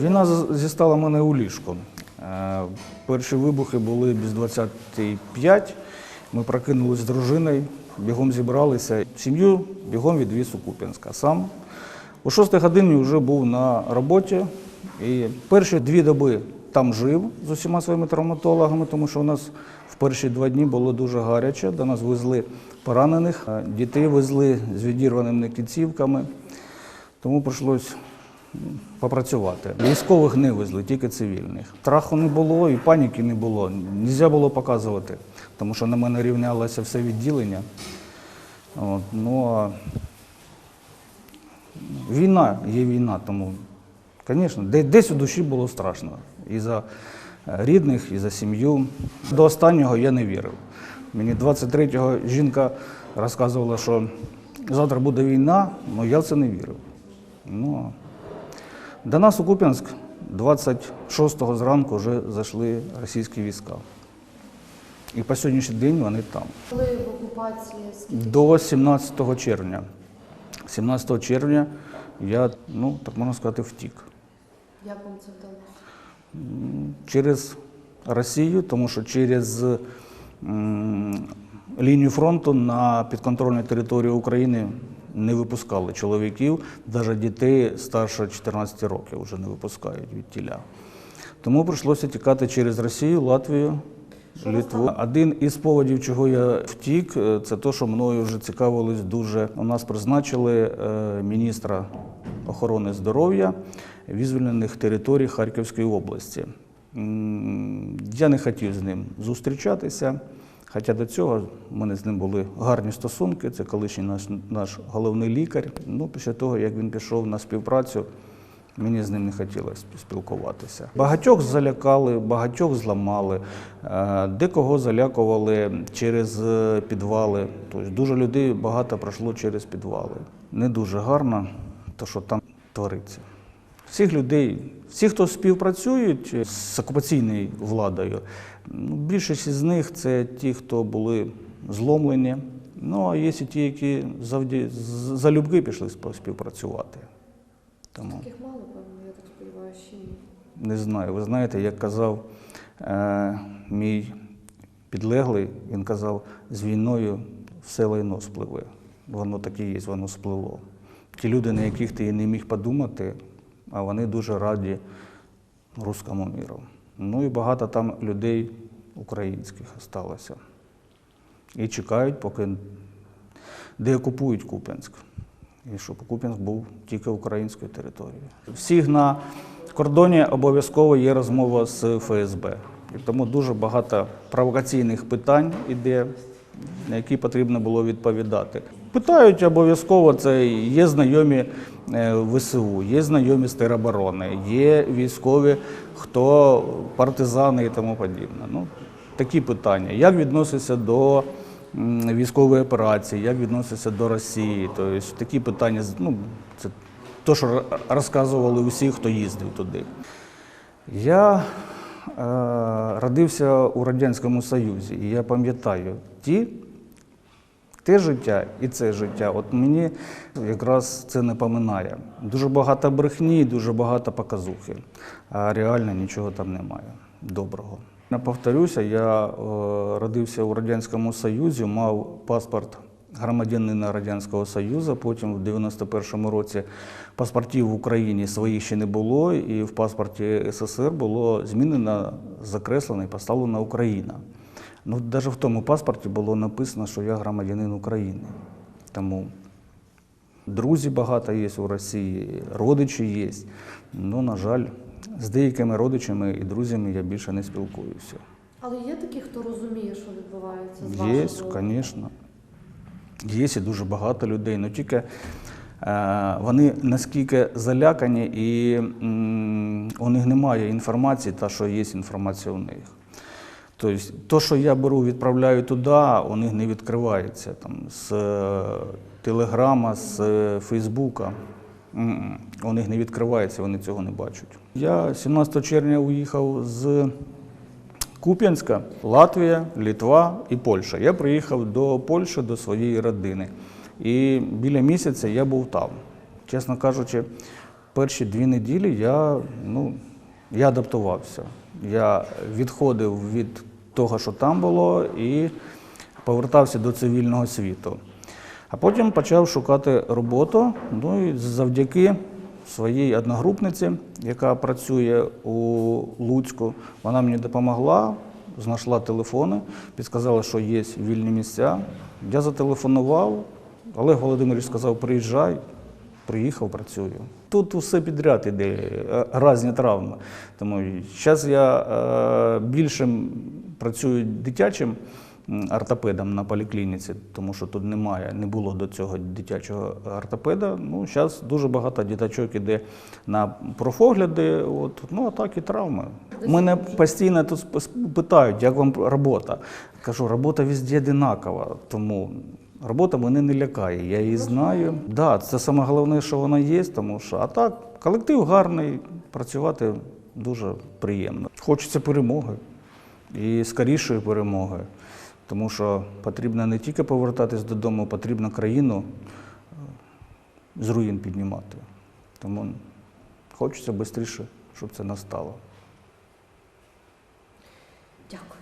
Війна зістала мене у ліжку. Е, Перші вибухи були без 25. Ми прокинулись з дружиною, бігом зібралися. Сім'ю бігом відвіз у Куп'янськ. А сам о 6 годині вже був на роботі. І перші дві доби там жив з усіма своїми травматологами, тому що у нас в перші два дні було дуже гаряче. До нас везли поранених, дітей везли з відірваними кінцівками. Тому прийшлось попрацювати. Військових не везли, тільки цивільних. Страху не було і паніки не було. Нельзя було показувати, тому що на мене рівнялося все відділення. От, ну, а війна є війна, тому, звісно, десь у душі було страшно. І за е, рідних, і за сім'ю. До останнього я не вірив. Мені 23-го жінка розказувала, що завтра буде війна, але я в це не вірив. Ну, до нас у Куп'янськ 26-го зранку вже зайшли російські війська. І по сьогоднішній день вони там. Коли в окупації скільки До 17 червня. 17 червня я, ну, так можна сказати, втік. як вам це вдалося? Через Росію, тому що через м, лінію фронту на підконтрольній території України не випускали чоловіків, навіть дітей старше 14 років вже не випускають від тіля. Тому прийшлося тікати через Росію, Латвію, Литву. Один із поводів, чого я втік, е, це те, що мною вже цікавились дуже. У нас призначили е, міністра охорони здоров'я визволених територій Харківської області. Я не хотів з ним зустрічатися. Хоча до цього в мене з ним були гарні стосунки. Це колишній наш, наш головний лікар. Ну, після того, як він пішов на співпрацю, Мені з ним не хотілося спілкуватися. Багатьох залякали, багатьох зламали, е, декого залякували через е, підвали. Тобто дуже людей багато пройшло через підвали. Не дуже гарно, то що там твориться. Всіх людей, всі, хто співпрацюють з окупаційною владою, ну, більшість з них це ті, хто були зломлені. Ну а є і ті, які завді... залюбки пішли співпрацювати. Тому. Таких мало, певно, я так сподіваюся, ще ні. Не знаю. Ви знаєте, як казав е, мій підлеглий, він казав, з війною все лайно спливе. Воно так і є, воно спливло. Ті люди, на яких ти і не міг подумати, а вони дуже раді руському міру. Ну і багато там людей українських залишилося. І чекають, поки деокупують Куп'янськ. І щоб Куп'янськ був тільки українською територією. Всіх на кордоні обов'язково є розмова з ФСБ. І тому дуже багато провокаційних питань іде, на які потрібно було відповідати. Питають обов'язково це є знайомі е, ВСУ, є знайомі з тероборони, є військові, хто партизани і тому подібне. Ну, такі питання. Як відноситься до військової операції, як відноситься до Росії? Тобто такі питання, ну, це те, що розказували усі, хто їздив туди. Я е, родився у Радянському Союзі, і я пам'ятаю ті, те життя і це життя. От мені якраз це не поминає. Дуже багато брехні, дуже багато показухи, а реально нічого там немає доброго. Я повторюся, я е, родився у Радянському Союзі, мав паспорт громадянина Радянського Союзу. Потім в 91-му році паспортів в Україні своїх ще не було, і в паспорті СССР було змінено, закреслено і поставлена Україна. Ну, навіть в тому паспорті було написано, що я громадянин України. Тому друзі багато є у Росії, родичі є. Ну, на жаль, з деякими родичами і друзями я більше не спілкуюся. Але є такі, хто розуміє, що відбувається з Є, звісно. Є і дуже багато людей. Ну тільки е, вони наскільки залякані, і у них немає інформації, та що є інформація у них. Тобто, то, що я беру, відправляю туди, у них не відкривається там, з е, Телеграма, з е, Фейсбука. У них не відкривається, вони цього не бачать. Я 17 червня уїхав з Куп'янська, Латвія, Літва і Польща. Я приїхав до Польщі, до своєї родини. І біля місяця я був там. Чесно кажучи, Перші дві неділі я, ну, я адаптувався. Я відходив від того, що там було, і повертався до цивільного світу. А потім почав шукати роботу. Ну і завдяки своїй одногрупниці, яка працює у Луцьку, вона мені допомогла, знайшла телефони, підказала, що є вільні місця. Я зателефонував, Олег Володимирович сказав, приїжджай, приїхав, працюю. Тут усе підряд іде, е, різні травми. Тому зараз я е, більше працюю дитячим ортопедом на поліклініці, тому що тут немає, не було до цього дитячого ортопеда. Ну, зараз дуже багато діточок іде на профогляди, от, ну а так і травми. Мене постійно тут питають, як вам робота. Кажу, робота везде одинакова, тому робота мене не лякає. Я її знаю. Да, це саме головне, що вона є, тому що а так, колектив гарний, працювати дуже приємно. Хочеться перемоги і скорішою перемогою. Тому що потрібно не тільки повертатись додому, потрібно країну е, з руїн піднімати. Тому хочеться швидше, щоб це настало. Дякую.